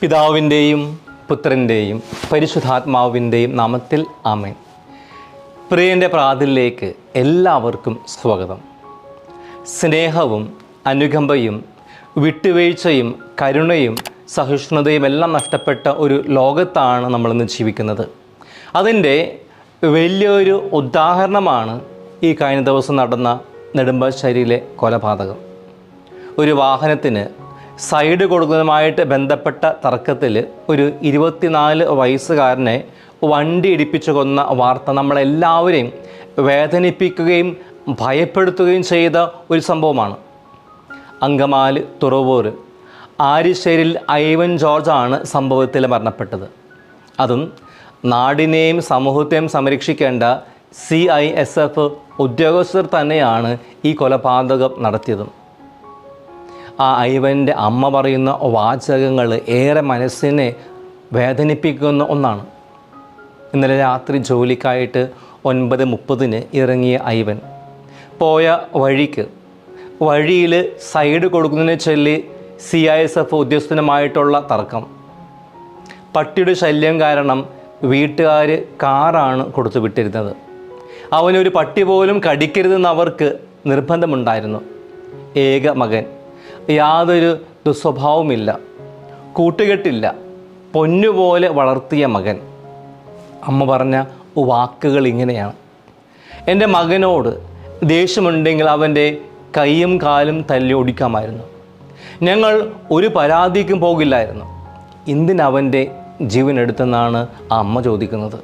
പിതാവിന്റെയും പുത്രന്റെയും പരിശുദ്ധാത്മാവിന്റെയും നാമത്തിൽ ആമേൻ. പ്രിയന്റെ പ്രാതിലേക്ക് എല്ലാവർക്കും സ്വാഗതം. സ്നേഹവും അനുകമ്പയും വിട്ടുവീഴ്ചയും കരുണയും സഹിഷ്ണുതയും എല്ലാം നഷ്ടപ്പെട്ട ഒരു ലോകത്താണ് നമ്മളിന്ന് ജീവിക്കുന്നത്. അതിന്റെ വലിയൊരു ഉദാഹരണമാണ് ഈ കഴിഞ്ഞ ദിവസം നടന്ന നെടുമ്പാശ്ശേരിയിലെ കൊലപാതകം. ഒരു വാഹനത്തിന് സൈഡ് കൊടുക്കുന്നതുമായിട്ട് ബന്ധപ്പെട്ട തർക്കത്തിൽ ഒരു ഇരുപത്തിനാല് വയസ്സുകാരനെ വണ്ടി ഇടിപ്പിച്ചു കൊന്ന വാർത്ത നമ്മളെല്ലാവരെയും വേദനിപ്പിക്കുകയും ഭയപ്പെടുത്തുകയും ചെയ്ത ഒരു സംഭവമാണ്. അങ്കമാൽ തുറവൂർ ആരിശ്ശേരിൽ ഐവൻ ജോർജാണ് സംഭവത്തിൽ മരണപ്പെട്ടത്. അതും നാടിനെയും സമൂഹത്തെയും സംരക്ഷിക്കേണ്ട സി ഐ എസ് എഫ് ഉദ്യോഗസ്ഥർ തന്നെയാണ് ഈ കൊലപാതകം നടത്തിയതും. ആ ഐവന്റെ അമ്മ പറയുന്ന വാചകങ്ങൾ ഏറെ മനസ്സിനെ വേദനിപ്പിക്കുന്ന ഒന്നാണ്. ഇന്നലെ രാത്രി ജോലിക്കായിട്ട് ഒൻപത് മുപ്പതിന് ഇറങ്ങിയ ഐവൻ പോയ വഴിക്ക് വഴിയിൽ സൈഡ് കൊടുക്കുന്നതിനെ ചൊല്ലി സി ഐ എസ് എഫ് ഉദ്യോഗസ്ഥനുമായിട്ടുള്ള തർക്കം. പട്ടിയുടെ ശല്യം കാരണം വീട്ടുകാർ കാറാണ് കൊടുത്തു വിട്ടിരുന്നത്. അവനൊരു പട്ടി പോലും കടിക്കരുതെന്ന് അവർക്ക് നിർബന്ധമുണ്ടായിരുന്നു. ഏക മകൻ. യാതൊരു ദുസ്വഭാവമില്ല കൂട്ടുകെട്ടില്ല. പൊന്നുപോലെ വളർത്തിയ മകൻ. അമ്മ പറഞ്ഞ വാക്കുകൾ ഇങ്ങനെയാണ്. എന്റെ മകനോട് ദേഷ്യമുണ്ടെങ്കിൽ അവന്റെ കൈയും കാലും തല്ലി ഒടിക്കാമായിരുന്നു ഞങ്ങൾ ഒരു പരാതിക്കും പോകില്ലായിരുന്നു. എന്തിനവന്റെ ജീവൻ എടുത്തെന്നാണ് അമ്മ ചോദിക്കുന്നത്.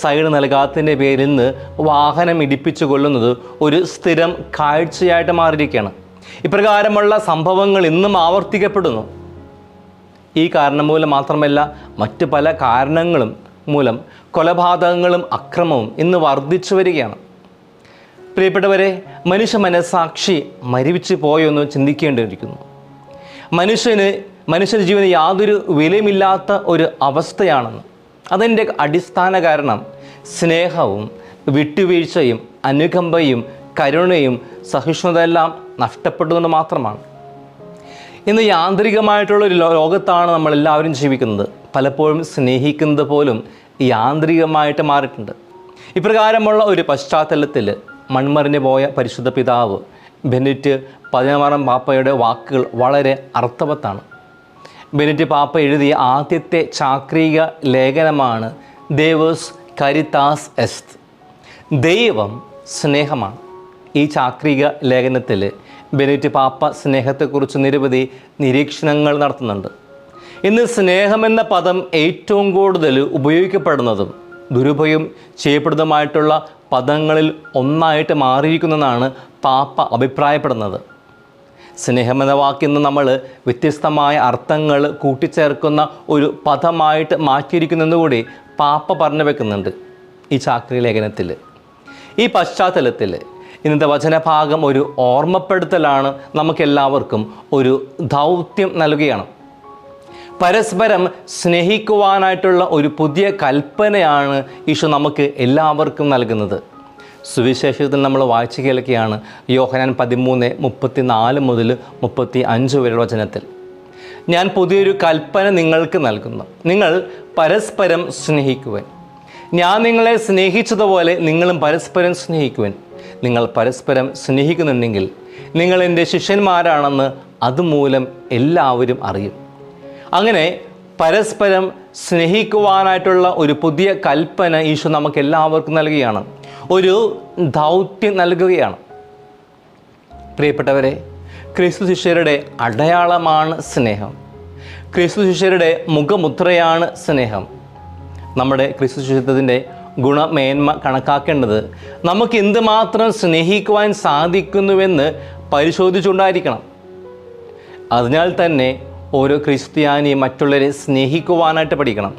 സൈഡ് നൽകാത്തതിന്റെ പേരിൽ നിന്ന് വാഹനം ഇടിപ്പിച്ചു കൊള്ളുന്നത് ഒരു സ്ഥിരം കാഴ്ചയായിട്ട് മാറിയിരിക്കുകയാണ്. ഇപ്രകാരമുള്ള സംഭവങ്ങൾ ഇന്നും ആവർത്തിക്കപ്പെടുന്നു. ഈ കാരണം മൂലം മാത്രമല്ല മറ്റ് പല കാരണങ്ങളും മൂലം കൊലപാതകങ്ങളും അക്രമവും ഇന്ന് വർദ്ധിച്ചു വരികയാണ്. പ്രിയപ്പെട്ടവരെ മനുഷ്യ മനസാക്ഷി മരിവിച്ച് പോയെന്ന് ചിന്തിക്കേണ്ടിയിരിക്കുന്നു. മനുഷ്യന് മനുഷ്യന്റെ ജീവന് യാതൊരു വിലയുമില്ലാത്ത ഒരു അവസ്ഥയാണെന്ന്. അതിന്റെ അടിസ്ഥാന കാരണം സ്നേഹവും വിട്ടുവീഴ്ചയും അനുകമ്പയും കരുണയും സഹിഷ്ണുതയെല്ലാം നഷ്ടപ്പെടുന്നത് മാത്രമാണ്. ഇന്ന് യാന്ത്രികമായിട്ടുള്ള ഒരു ലോകത്താണ് നമ്മളെല്ലാവരും ജീവിക്കുന്നത്. പലപ്പോഴും സ്നേഹിക്കുന്നത് പോലും യാന്ത്രികമായിട്ട് മാറിയിട്ടുണ്ട്. ഇപ്രകാരമുള്ള ഒരു പശ്ചാത്തലത്തിൽ മൺമറിഞ്ഞു പോയ പരിശുദ്ധ പിതാവ് ബെനിറ്റ് പതിനാറാം പാപ്പയുടെ വാക്കുകൾ വളരെ അർത്ഥവത്താണ്. ബെനിറ്റ് പാപ്പ എഴുതിയ ആദ്യത്തെ ചാക്രിക ലേഖനമാണ് ദേവസ് കരിതാസ് എസ്ത് ദൈവം സ്നേഹമാണ്. ഈ ചാക്രിക ലേഖനത്തിൽ ബെനിറ്റ് പാപ്പ സ്നേഹത്തെക്കുറിച്ച് നിരവധി നിരീക്ഷണങ്ങൾ നടത്തുന്നുണ്ട്. ഇന്ന് സ്നേഹമെന്ന പദം ഏറ്റവും കൂടുതൽ ഉപയോഗിക്കപ്പെടുന്നതും ദുരുപയോഗം ചെയ്യപ്പെടുന്നതുമായിട്ടുള്ള പദങ്ങളിൽ ഒന്നായിട്ട് മാറിയിരിക്കുന്നതെന്നാണ് പാപ്പ അഭിപ്രായപ്പെടുന്നത്. സ്നേഹമെന്ന വാക്കിന്ന് നമ്മൾ വ്യത്യസ്തമായ അർത്ഥങ്ങൾ കൂട്ടിച്ചേർക്കുന്ന ഒരു പദമായിട്ട് മാറ്റിയിരിക്കുന്നെന്ന് കൂടി പാപ്പ പറഞ്ഞു വെക്കുന്നുണ്ട് ഈ ചാക്രി ലേഖനത്തിൽ. ഈ പശ്ചാത്തലത്തിൽ ഇന്നത്തെ വചനഭാഗം ഒരു ഓർമ്മപ്പെടുത്തലാണ് നമുക്കെല്ലാവർക്കും ഒരു ദൗത്യം നൽകുകയാണ്. പരസ്പരം സ്നേഹിക്കുവാനായിട്ടുള്ള ഒരു പുതിയ കൽപ്പനയാണ് ഈശോ നമുക്ക് എല്ലാവർക്കും നൽകുന്നത്. സുവിശേഷത്തിൽ നമ്മൾ വായിച്ചു കേൾക്കുകയാണ് യോഹനാൻ പതിമൂന്ന് മുപ്പത്തി നാല് മുതൽ മുപ്പത്തി അഞ്ച് വരെ വചനത്തിൽ. ഞാൻ പുതിയൊരു കൽപ്പന നിങ്ങൾക്ക് നൽകുന്നു. നിങ്ങൾ പരസ്പരം സ്നേഹിക്കുവാൻ. ഞാൻ നിങ്ങളെ സ്നേഹിച്ചതുപോലെ നിങ്ങളും പരസ്പരം സ്നേഹിക്കുവാൻ. നിങ്ങൾ പരസ്പരം സ്നേഹിക്കുന്നുണ്ടെങ്കിൽ നിങ്ങൾ എന്റെ ശിഷ്യന്മാരാണെന്ന് അതുമൂലം എല്ലാവരും അറിയും. അങ്ങനെ പരസ്പരം സ്നേഹിക്കുവാനായിട്ടുള്ള ഒരു പുതിയ കൽപ്പന ഈശോ നമുക്ക് എല്ലാവർക്കും നൽകുകയാണ്. ഒരു ദൗത്യം നൽകുകയാണ്. പ്രിയപ്പെട്ടവരെ ക്രിസ്തു ശിഷ്യരുടെ അടയാളമാണ് സ്നേഹം. ക്രിസ്തു ശിഷ്യരുടെ മുഖമുദ്രയാണ് സ്നേഹം. നമ്മുടെ ക്രിസ്തു ശിഷ്യത്വത്തിന്റെ ഗുണമേന്മ കണക്കാക്കേണ്ടത് നമുക്ക് എന്തുമാത്രം സ്നേഹിക്കുവാൻ സാധിക്കുന്നുവെന്ന് പരിശോധിച്ചുകൊണ്ടായിരിക്കണം. അതിനാൽ തന്നെ ഓരോ ക്രിസ്ത്യാനി മറ്റുള്ളവരെ സ്നേഹിക്കുവാനായിട്ട് പഠിക്കണം.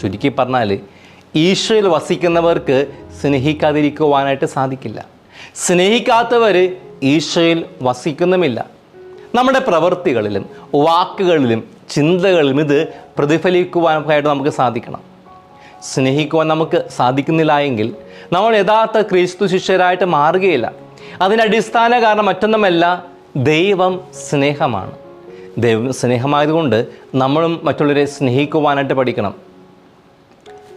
ചുരുക്കി പറഞ്ഞാൽ ഈശോയിൽ വസിക്കുന്നവർക്ക് സ്നേഹിക്കാതിരിക്കുവാനായിട്ട് സാധിക്കില്ല. സ്നേഹിക്കാത്തവർ ഈശോയിൽ വസിക്കുന്നുമില്ല. നമ്മുടെ പ്രവൃത്തികളിലും വാക്കുകളിലും ചിന്തകളിലും ഇത് പ്രതിഫലിക്കുവാനായിട്ട് നമുക്ക് സാധിക്കണം. സ്നേഹിക്കുവാൻ നമുക്ക് സാധിക്കുന്നില്ല എങ്കിൽ നമ്മൾ യഥാർത്ഥ ക്രിസ്തു ശിഷ്യരായിട്ട് മാറുകയില്ല. അതിനടിസ്ഥാന കാരണം മറ്റൊന്നുമല്ല ദൈവം സ്നേഹമാണ്. ദൈവം സ്നേഹമായതുകൊണ്ട് നമ്മളും മറ്റുള്ളവരെ സ്നേഹിക്കുവാനായിട്ട് പഠിക്കണം.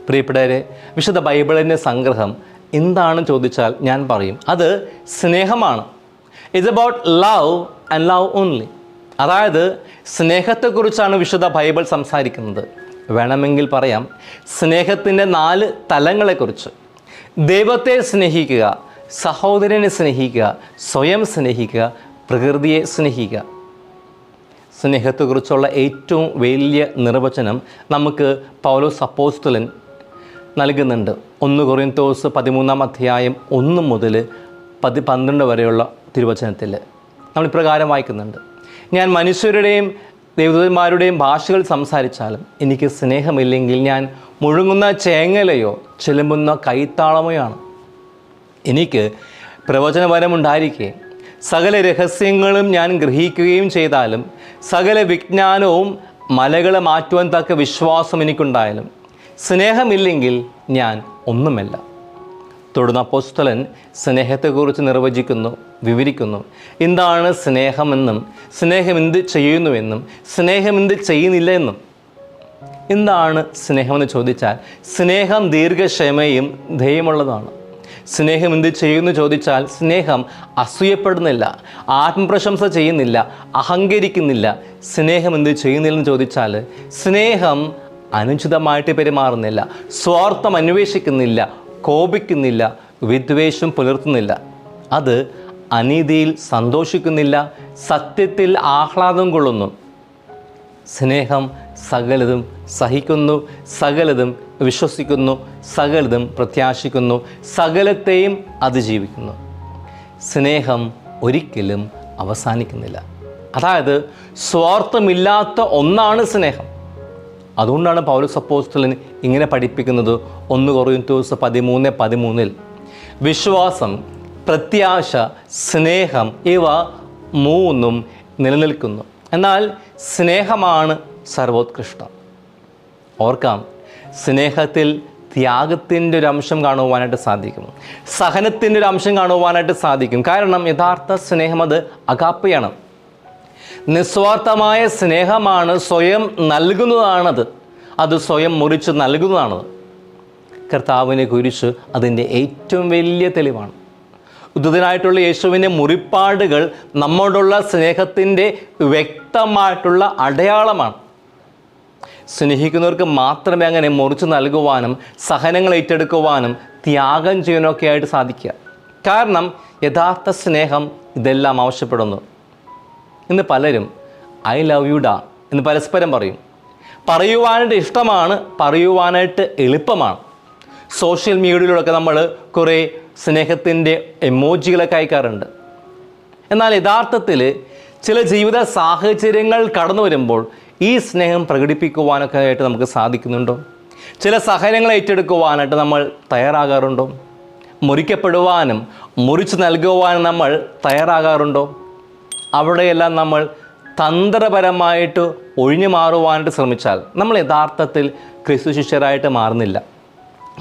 പ്രിയപ്പെട്ടവരെ വിശുദ്ധ ബൈബിളിന്റെ സംഗ്രഹം എന്താണ് ചോദിച്ചാൽ ഞാൻ പറയും. അത് സ്നേഹമാണ്. It's about love and love only അതായത് സ്നേഹത്തെക്കുറിച്ചാണ് വിശുദ്ധ ബൈബിൾ സംസാരിക്കുന്നത്. വേണമെങ്കിൽ പറയാം. സ്നേഹത്തിന്റെ നാല് തലങ്ങളെക്കുറിച്ച്. ദൈവത്തെ സ്നേഹിക്കുക സഹോദരനെ സ്നേഹിക്കുക സ്വയം സ്നേഹിക്കുക പ്രകൃതിയെ സ്നേഹിക്കുക. സ്നേഹത്തെക്കുറിച്ചുള്ള ഏറ്റവും വലിയ നിർവചനം നമുക്ക് പൗലോ അപ്പോസ്തലൻ നൽകുന്നുണ്ട്. ഒന്ന് കൊറിയന്തോസ് പതിമൂന്നാം അധ്യായം ഒന്ന് മുതൽ പതി പന്ത്രണ്ട് വരെയുള്ള തിരുവചനത്തിൽ. നമ്മൾ ഇപ്രകാരം വായിക്കുന്നുണ്ട്. ഞാൻ മനുഷ്യരുടെയും ദേവദൂതന്മാരുടെയും ഭാഷകൾ സംസാരിച്ചാലും എനിക്ക് സ്നേഹമില്ലെങ്കിൽ ഞാൻ മുഴുങ്ങുന്ന ചേങ്ങലയോ ചിലമ്പുന്ന കൈത്താളമോയാണ്. എനിക്ക് പ്രവചനപരമുണ്ടായിരിക്കെ സകല രഹസ്യങ്ങളും ഞാൻ ഗ്രഹിക്കുകയും ചെയ്താലും സകല വിജ്ഞാനവും മലകളെ മാറ്റുവാൻ തക്ക വിശ്വാസം എനിക്കുണ്ടായാലും സ്നേഹമില്ലെങ്കിൽ ഞാൻ ഒന്നുമല്ല. തുടർന്ന് അപ്പോസ്തലൻ സ്നേഹത്തെക്കുറിച്ച് നിർവചിക്കുന്നു വിവരിക്കുന്നു. എന്താണ് സ്നേഹമെന്നും സ്നേഹം എന്ത് ചെയ്യുന്നുവെന്നും സ്നേഹം എന്ത് ചെയ്യുന്നില്ല എന്നും എന്താണ് സ്നേഹമെന്ന് ചോദിച്ചാൽ സ്നേഹം ദീർഘക്ഷമയും ധൈര്യമുള്ളതാണ് സ്നേഹം എന്ത് ചെയ്യുന്നു ചോദിച്ചാൽ സ്നേഹം അസൂയപ്പെടുന്നില്ല ആത്മപ്രശംസ ചെയ്യുന്നില്ല അഹങ്കരിക്കുന്നില്ല. സ്നേഹം എന്ത് ചെയ്യുന്നില്ലെന്ന് ചോദിച്ചാൽ സ്നേഹം അനുചിതമായിട്ട് പെരുമാറുന്നില്ല സ്വാർത്ഥം അന്വേഷിക്കുന്നില്ല കോപിക്കുന്നില്ല വിദ്വേഷം പുലർത്തുന്നില്ല. അത് അനീതിയിൽ സന്തോഷിക്കുന്നില്ല സത്യത്തിൽ ആഹ്ലാദം കൊള്ളുന്നു. സ്നേഹം സകലതും സഹിക്കുന്നു സകലതും വിശ്വസിക്കുന്നു സകലതും പ്രത്യാശിക്കുന്നു സകലത്തെയും അതിജീവിക്കുന്നു. സ്നേഹം ഒരിക്കലും അവസാനിക്കുന്നില്ല. അതായത് സ്വാർത്ഥമില്ലാത്ത ഒന്നാണ് സ്നേഹം. അതുകൊണ്ടാണ് പൗലോസ് അപ്പോസ്തലൻ ഇങ്ങനെ പഠിപ്പിക്കുന്നത് ഒന്ന് കൊറിയന്തോസ് പതിമൂന്ന് പതിമൂന്നിൽ. വിശ്വാസം പ്രത്യാശ സ്നേഹം ഇവ മൂന്നും നിലനിൽക്കുന്നു. എന്നാൽ സ്നേഹമാണ് സർവോത്കൃഷ്ടം. ഓർക്കാം സ്നേഹത്തിൽ ത്യാഗത്തിന്റെ ഒരു അംശം കാണുവാനായിട്ട് സാധിക്കും. സഹനത്തിന്റെ ഒരു അംശം കാണുവാനായിട്ട് സാധിക്കും. കാരണം യഥാർത്ഥ സ്നേഹം അത് അകാപ്പയാണ്. നിസ്വാർത്ഥമായ സ്നേഹമാണ് സ്വയം നൽകുന്നതാണത്. അത് സ്വയം മുറിച്ച് നൽകുന്നതാണത്. കർത്താവിനെ കുരിശ് അതിന്റെ ഏറ്റവും വലിയ തെളിവാണ്. ഉദ്ധിതനായിട്ടുള്ള യേശുവിന്റെ മുറിപ്പാടുകൾ നമ്മോടുള്ള സ്നേഹത്തിന്റെ വ്യക്തമായിട്ടുള്ള അടയാളമാണ്. സ്നേഹിക്കുന്നവർക്ക് മാത്രമേ അങ്ങനെ മുറിച്ച് നൽകുവാനും സഹനങ്ങൾ ഏറ്റെടുക്കുവാനും ത്യാഗം ചെയ്യാനൊക്കെ ആയിട്ട് സാധിക്കുക. കാരണം യഥാർത്ഥ സ്നേഹം ഇതെല്ലാം ആവശ്യപ്പെടുന്നു. ഇന്ന് പലരും ഐ ലവ് യു ഡാ എന്ന് പരസ്പരം പറയും. പറയുവാനായിട്ട് ഇഷ്ടമാണ് പറയുവാനായിട്ട് എളുപ്പമാണ്. സോഷ്യൽ മീഡിയയിലൂടെയൊക്കെ നമ്മൾ കുറേ സ്നേഹത്തിന്റെ എമോജികളൊക്കെ അയക്കാറുണ്ട്. എന്നാൽ യഥാർത്ഥത്തിൽ ചില ജീവിത സാഹചര്യങ്ങൾ കടന്നു വരുമ്പോൾ ഈ സ്നേഹം പ്രകടിപ്പിക്കുവാനൊക്കെ ആയിട്ട് നമുക്ക് സാധിക്കുന്നുണ്ടോ? ചില സഹനങ്ങൾ ഏറ്റെടുക്കുവാനായിട്ട് നമ്മൾ തയ്യാറാകാറുണ്ടോ? മുറിക്കപ്പെടുവാനും മുറിച്ച് നൽകുവാനും നമ്മൾ തയ്യാറാകാറുണ്ടോ? അവിടെയെല്ലാം നമ്മൾ തന്ത്രപരമായിട്ട് ഒഴിഞ്ഞു മാറുവാനായിട്ട് ശ്രമിച്ചാൽ നമ്മൾ യഥാർത്ഥത്തിൽ ക്രിസ്തു ശിഷ്യരായിട്ട് മാറുന്നില്ല.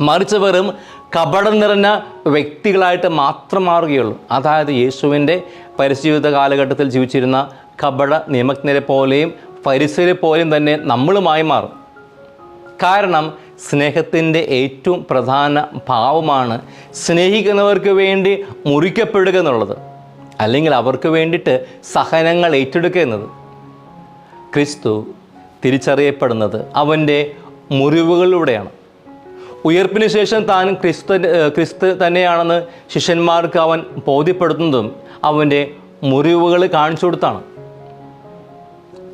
മറിച്ച് വെറും കപടം നിറഞ്ഞ വ്യക്തികളായിട്ട് മാത്രം മാറുകയുള്ളൂ. അതായത് യേശുവിന്റെ പരിശീലിത കാലഘട്ടത്തിൽ ജീവിച്ചിരുന്ന കപട നിയമജ്ഞരെ പോലെയും പരിസരെ പോലെയും തന്നെ നമ്മളുമായി മാറും. കാരണം സ്നേഹത്തിന്റെ ഏറ്റവും പ്രധാന ഭാവമാണ് സ്നേഹിക്കുന്നവർക്ക് വേണ്ടി മുറിക്കപ്പെടുക എന്നുള്ളത്. അല്ലെങ്കിൽ അവർക്ക് വേണ്ടിയിട്ട് സഹനങ്ങൾ ഏറ്റെടുക്കുക എന്നത്. ക്രിസ്തു തിരിച്ചറിയപ്പെടുന്നത് അവന്റെ മുറിവുകളിലൂടെയാണ്. ഉയർപ്പിന് ശേഷം താൻ ക്രിസ്തു ക്രിസ്തു തന്നെയാണെന്ന് ശിഷ്യന്മാർക്ക് അവൻ ബോധ്യപ്പെടുത്തുന്നതും അവന്റെ മുറിവുകൾ കാണിച്ചു കൊടുത്താണ്.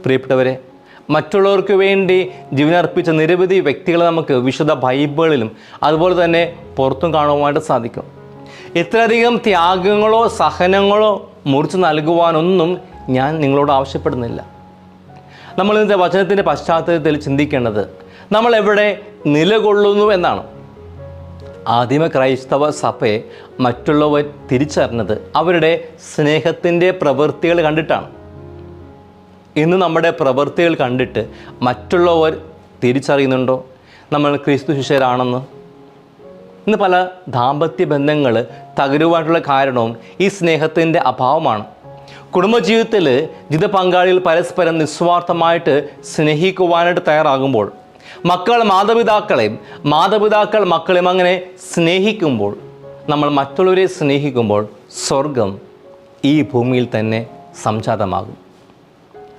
പ്രിയപ്പെട്ടവരെ മറ്റുള്ളവർക്ക് വേണ്ടി ജീവനർപ്പിച്ച നിരവധി വ്യക്തികളെ നമുക്ക് വിശുദ്ധ ബൈബിളിലും അതുപോലെ തന്നെ പുറത്തും കാണുവാനായിട്ട് സാധിക്കും. ഇത്രയധികം ത്യാഗങ്ങളോ സഹനങ്ങളോ മുറിച്ച് നൽകുവാനൊന്നും ഞാൻ നിങ്ങളോട് ആവശ്യപ്പെടുന്നില്ല. നമ്മൾ ഇന്നത്തെ വചനത്തിന്റെ പശ്ചാത്തലത്തിൽ ചിന്തിക്കേണ്ടത് നമ്മൾ എവിടെ നിലകൊള്ളുന്നു എന്നാണ്. ആദിമ ക്രൈസ്തവ സഭയെ മറ്റുള്ളവർ തിരിച്ചറിഞ്ഞത് അവരുടെ സ്നേഹത്തിന്റെ പ്രവൃത്തികൾ കണ്ടിട്ടാണ്. ഇന്ന് നമ്മുടെ പ്രവൃത്തികൾ കണ്ടിട്ട് മറ്റുള്ളവർ തിരിച്ചറിയുന്നുണ്ടോ? നമ്മൾ ക്രിസ്തു ശിഷ്യരാണെന്ന് ഇന്ന് പല ദാമ്പത്യ ബന്ധങ്ങൾ തകരുവാനുള്ള കാരണവും ഈ സ്നേഹത്തിന്റെ അഭാവമാണ്. കുടുംബജീവിതത്തിൽ ജിത പങ്കാളികൾ പരസ്പരം നിസ്വാർത്ഥമായിട്ട് സ്നേഹിക്കുവാനായിട്ട് തയ്യാറാകുമ്പോൾ മക്കൾ മാതാപിതാക്കളെയും മാതാപിതാക്കൾ മക്കളെയും അങ്ങനെ സ്നേഹിക്കുമ്പോൾ നമ്മൾ മറ്റുള്ളവരെ സ്നേഹിക്കുമ്പോൾ സ്വർഗം ഈ ഭൂമിയിൽ തന്നെ സംജാതമാകും.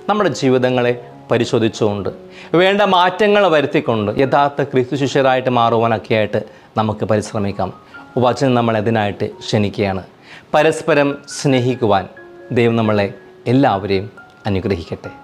നമ്മുടെ ജീവിതങ്ങളെ പരിശോധിച്ചുകൊണ്ട് വേണ്ട മാറ്റങ്ങൾ വരുത്തിക്കൊണ്ട് യഥാർത്ഥ ക്രിസ്തു ശിഷ്യരായിട്ട് മാറുവാനൊക്കെയായിട്ട് നമുക്ക് പരിശ്രമിക്കാം. വചനം നമ്മൾ അതിനായിട്ട് ക്ഷണിക്കുകയാണ്. പരസ്പരം സ്നേഹിക്കുവാൻ ദൈവം നമ്മളെ എല്ലാവരെയും അനുഗ്രഹിക്കട്ടെ.